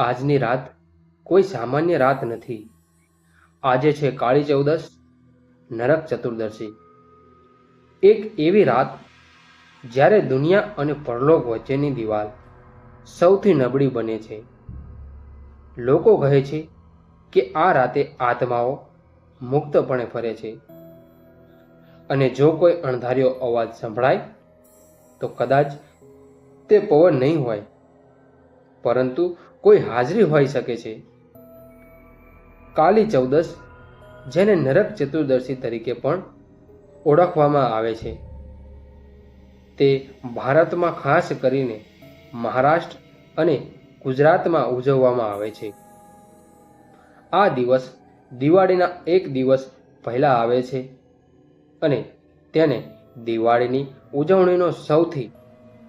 આજની રાત કોઈ સામાન્ય રાત નથી. આજે છે કાળી ચૌદશ, નરક ચતુર્દશી. એક એવી રાત જ્યારે દુનિયા અને પરલોક વચ્ચેની દિવાલ સૌથી નબળી બને છે. લોકો કહે છે કે આ રાતે આત્માઓ મુક્તપણે ફરે છે. અને જો કોઈ અણધાર્યો અવાજ સંભળાય, તો કદાચ તે પવન નહીં હોય. પરંતુ કોઈ હાજરી હોઈ શકે છે. કાલી ચૌદશ જેને નરક ચતુર્દશી તરીકે પણ ઓળખવામાં આવે છે. તે ભારતમાં ખાસ કરીને મહારાષ્ટ્ર અને ગુજરાતમાં ઉજવવામાં આવે છે. આ દિવસ દિવાળીના એક દિવસ પહેલાં આવે છે અને તેને દિવાળીની ઉજવણીનો સૌથી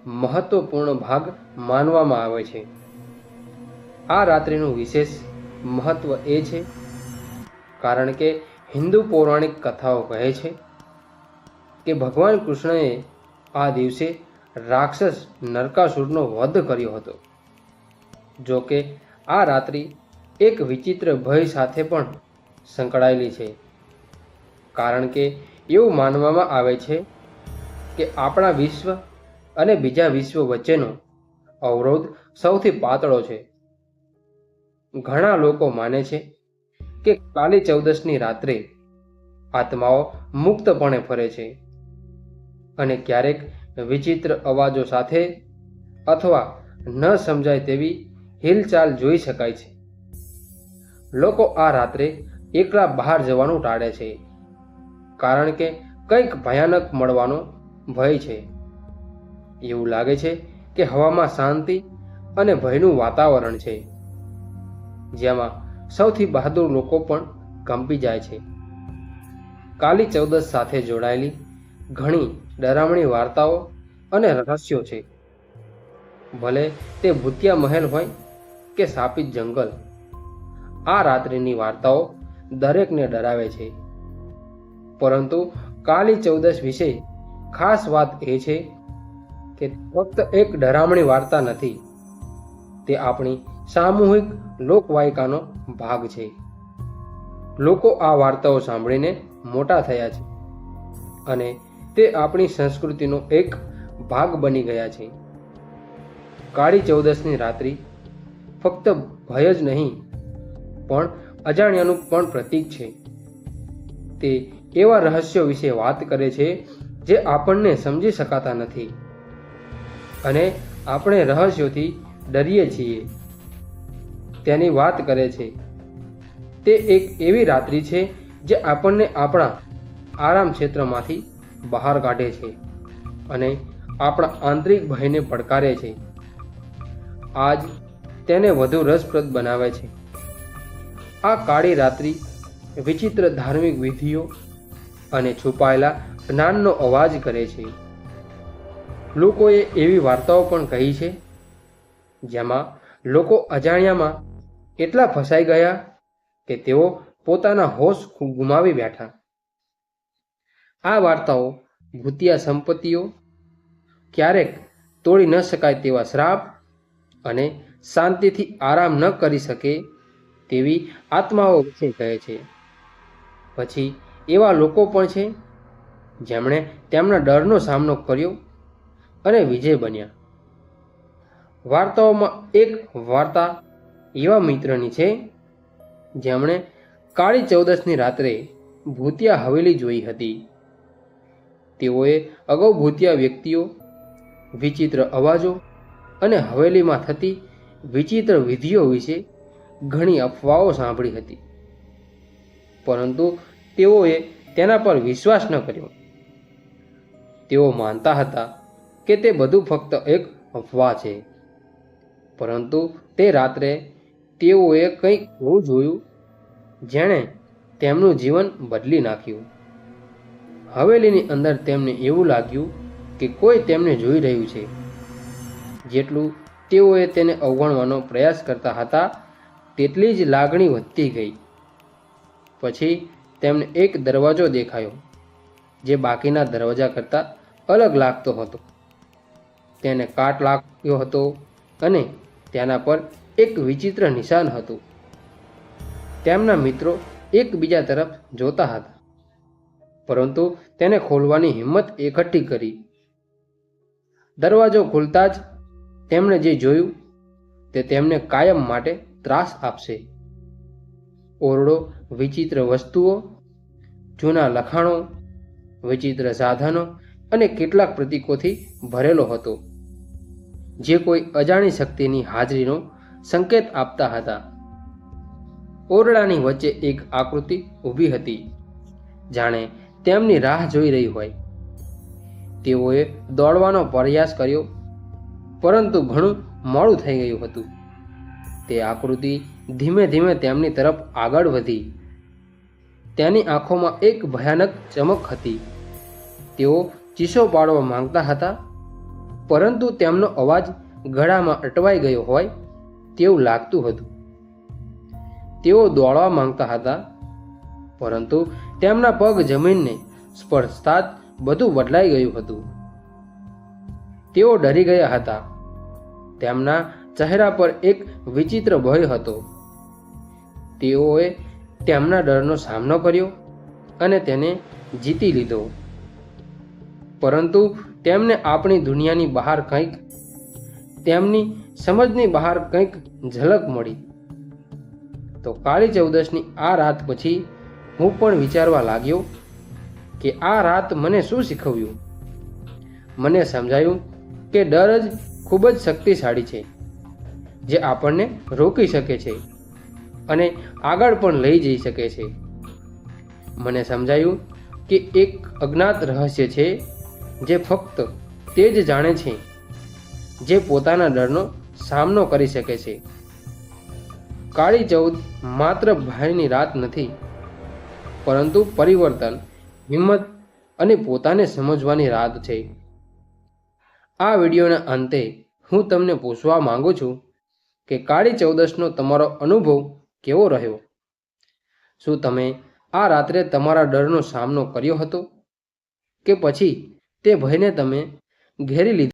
મહત્વપૂર્ણ ભાગ માનવામાં આવે છે. આ રાત્રિનું વિશેષ મહત્વ એ છે, કારણ કે હિન્દુ પૌરાણિક કથાઓ કહે છે કે ભગવાન કૃષ્ણએ આ દિવસે રાક્ષસ નરકાસુરનો વધ કર્યો હતો. જો કે આ રાત્રિ એક વિચિત્ર ભય સાથે પણ સંકળાયેલી છે, કારણ કે એવું માનવામાં આવે છે કે આપણા વિશ્વ અને બીજા વિશ્વ વચ્ચેનો અવરોધ સૌથી પાતળો છે. ઘણા લોકો માને છે કે કાલી ચૌદશની રાત્રે આત્માઓ મુક્તપણે ફરે છે અને ક્યારેક વિચિત્ર અવાજો સાથે અથવા ન સમજાય તેવી હિલચાલ જોઈ શકાય છે. લોકો આ રાત્રે એકલા બહાર જવાનું ટાળે છે કારણ કે કંઈક ભયાનક મળવાનો ભય છે. એવું લાગે છે કે હવામાં શાંતિ અને ભયનું વાતાવરણ છે. જેમાં સૌથી બહાદુર લોકો પણ કંપી જાય છે. કાલી ચૌદશ સાથે જોડાયેલી ઘણી ડરામણી વાર્તાઓ અને રહસ્યો છે. ભલે તે ભૂતિયા મહેલ હોય કે સાપિત જંગલ, આ રાત્રિની વાર્તાઓ દરેકને ડરાવે છે. પરંતુ કાલી ચૌદશ વિશે ખાસ વાત એ છે કે ફક્ત એક ડરામણી વાર્તા નથી, તે આપણી સામૂહિક લોકવાયકાનો ભાગ છે. લોકો આ વાર્તાઓ સાંભળીને મોટા થયા છે અને તે આપણી સંસ્કૃતિનો એક ભાગ બની ગયા છે. કાળી ચૌદશની રાત્રિ ફક્ત ભય જ નહીં, પણ અજાણ્યાનું પણ પ્રતીક છે. તે એવા રહસ્યો વિશે વાત કરે છે જે આપણને સમજી શકાતા નથી અને આપણે રહસ્યોથી ડરીએ છીએ. તેની વાત કરે છે. તે એક એવી રાત્રિ છે જે આપણને આપણા આરામ ક્ષેત્રમાંથી બહાર કાઢે છે અને આપણા આંતરિક ભયને પડકારે છે. આજ તેને વધુ રસપ્રદ બનાવે છે. આ કાળી રાત્રિ વિચિત્ર ધાર્મિક વિધિઓ અને છુપાયેલા જ્ઞાનનો અવાજ કરે છે. લોકોએ એવી વાર્તાઓ પણ કહી છે, જેમાં લોકો અજાણ્યામાં એટલા ફસાઈ ગયા કે તેઓ પોતાના હોશ ગુમાવી બેઠા? આ વાર્તાઓ ભૂતિયા સંપત્તિઓ ક્યારેક તોડી ન શકાય તેવા શ્રાપ અને શાંતિથી આરામ ન કરી શકે તેવી આત્માઓ વિશે કહે છે. પછી એવા લોકો પણ છે જેમણે તેમના ડરનો સામનો કર્યો અને વિજય બન્યા. વાર્તાઓમાં એક વાર્તા એવા મિત્રની છે, જેમણે કાળી ચૌદસની રાત્રે ભૂતિયા હવેલી જોઈ હતી. તેઓએ અગાઉ ભૂતિયા વ્યક્તિઓ, વિચિત્ર અવાજો અને હવેલીમાં થતી વિચિત્ર વિધિઓ વિશે ઘણી અફવાઓ સાંભળી હતી. પરંતુ તેઓએ તેના પર વિશ્વાસ ન કર્યો. તેઓ માનતા હતા કે તે બધું ફક્ત એક અફવા છે. પરંતુ તે રાત્રે તેઓએ કંઈક એવું જોયું, જેણે તેમનું જીવન બદલી નાખ્યું. હવેલીની અંદર તેમને એવું લાગ્યું કે કોઈ તેમને જોઈ રહ્યું છે. જેટલું તેઓએ તેને અવગણવાનો પ્રયાસ કરતા હતા, તેટલી જ લાગણી વધતી ગઈ. પછી તેમને એક દરવાજો દેખાયો, જે બાકીના દરવાજા કરતાં અલગ લાગતો હતો. તેને કાટ લાગ્યો હતો અને તેના પર એક વિચિત્ર નિશાન હતું. તેમના મિત્રો એકબીજા તરફ જોતા હતા. પરંતુ તેને ખોલવાની હિંમત એકઠી કરી. દરવાજો ખુલતા જ તેમણે જે જોયું તે તેમને કાયમ માટે ત્રાસ આપશે. ઓરડો, વિચિત્ર વસ્તુઓ, જૂના લખાણો, વિચિત્ર સાધનો અને કેટલાક પ્રતીકોથી ભરેલો હતો. જે કોઈ અજાણી શક્તિની હાજરીનો સંકેત આપતા હતા. ઓરડાની વચ્ચે એક આકૃતિ ઊભી હતી. જાણે તેમની રાહ જોઈ રહી હોય. તેઓએ દોડવાનો પ્રયાસ કર્યો, પરંતુ ઘણું મોડું થઈ ગયું હતું. તે આકૃતિ ધીમે ધીમે તેમની તરફ આગળ વધી. તેની આંખોમાં એક ભયાનક ચમક હતી. તેઓ ચીસો પાડવા માંગતા હતા, પરંતુ તેમનો અવાજ ગળામાં અટવાઈ ગયો હોય તેવું લાગતું હતું. તેઓ દોડવા માંગતા હતા, પરંતુ તેમના પગ જમીનને સ્પર્શતા જ બધું બદલાઈ ગયું હતું. તેઓ ડરી ગયા હતા. તેમના ચહેરા પર એક વિચિત્ર ભય હતો. તેઓએ તેમના ડરનો સામનો કર્યો અને તેને જીતી લીધો. પરંતુ તેમને આપણી દુનિયાની બહાર કંઈક તેમની સમજની બહાર કંઈક ઝલક મળી. તો કાળી ચૌદશની આ રાત પછી હું પણ વિચારવા લાગ્યો કે આ રાત મને શું શીખવ્યું? મને સમજાયું કે ડર જ ખૂબ જ શક્તિશાળી છે, જે આપણને રોકી શકે છે અને આગળ પણ લઈ જઈ શકે છે. મને સમજાયું કે એક અજ્ઞાત રહસ્ય છે જે ફક્ત તે જ જાણે છે, જે પોતાના ડરનો સામનો કરી શકે છે. કાળી ચૌદ માત્ર ભયની રાત નથી, પરંતુ પરિવર્તન, હિંમત અને પોતાને સમજવાની રાત છે. આ વિડીયોના અંતે હું તમને પૂછવા માંગુ છું કે કાળી ચૌદશનો તમારો અનુભવ કેવો રહ્યો? શું તમે આ રાત્રે તમારા ડરનો સામનો કર્યો હતો? કે પછી તે ભયને તમે ઘેરી લીધો?